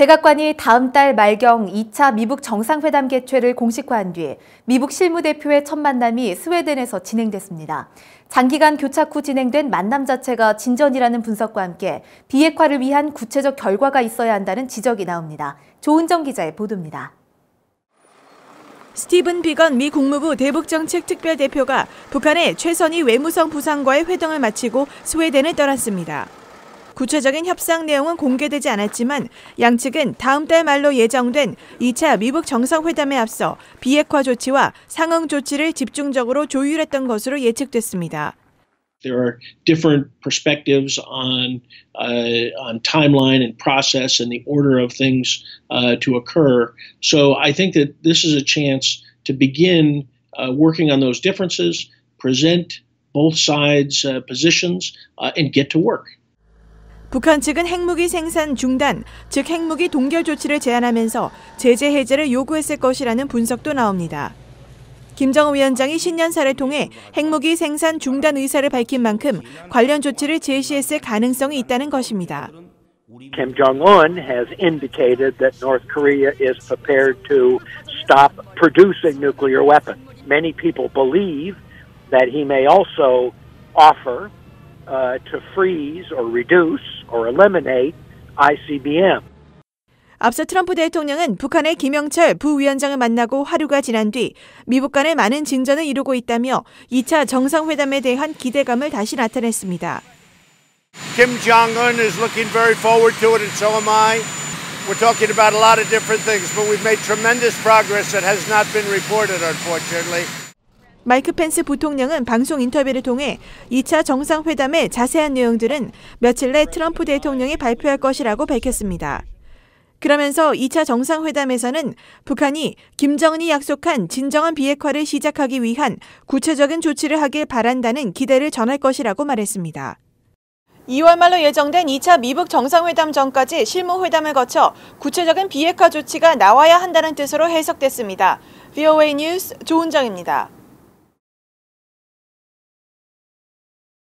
백악관이 다음 달 말경 2차 미북 정상회담 개최를 공식화한 뒤 미북 실무대표의 첫 만남이 스웨덴에서 진행됐습니다. 장기간 교착 후 진행된 만남 자체가 진전이라는 분석과 함께 비핵화를 위한 구체적 결과가 있어야 한다는 지적이 나옵니다. 조은정 기자의 보도입니다. 스티븐 비건 미 국무부 대북정책 특별대표가 북한의 최선희 외무성 부상과의 회동을 마치고 스웨덴을 떠났습니다. 구체적인 협상 내용은 공개되지 않았지만 양측은 다음 달 말로 예정된 2차 미북 정상회담에 앞서 비핵화 조치와 상응 조치를 집중적으로 조율했던 것으로 예측됐습니다. There are different perspectives on uh, on timeline and process and the order of things uh, to occur. So I think that this is a chance to begin uh, working on those differences, present both sides' positions, and get to work. 북한 측은 핵무기 생산 중단, 즉 핵무기 동결 조치를 제안하면서 제재 해제를 요구했을 것이라는 분석도 나옵니다. 김정은 위원장이 신년사를 통해 핵무기 생산 중단 의사를 밝힌 만큼 관련 조치를 제시했을 가능성이 있다는 것입니다. Kim Jong Un has indicated that North Korea is prepared to stop producing nuclear weapons. Many people believe that he may also offer uh, to freeze or reduce or eliminate ICBM. 앞서 트럼프 대통령은 북한의 김영철 부위원장을 만나고 하루가 지난 뒤 미북 간에 많은 진전을 이루고 있다며 2차 정상회담에 대한 기대감을 다시 나타냈습니다. Kim Jong-un is looking very forward to it and so am I. We're talking about a lot of different things, but we've made tremendous progress that has not been reported unfortunately. 마이크 펜스 부통령은 방송 인터뷰를 통해 2차 정상회담의 자세한 내용들은 며칠 내 트럼프 대통령이 발표할 것이라고 밝혔습니다. 그러면서 2차 정상회담에서는 북한이 김정은이 약속한 진정한 비핵화를 시작하기 위한 구체적인 조치를 하길 바란다는 기대를 전할 것이라고 말했습니다. 2월 말로 예정된 2차 미북 정상회담 전까지 실무회담을 거쳐 구체적인 비핵화 조치가 나와야 한다는 뜻으로 해석됐습니다. VOA 뉴스 조은정입니다.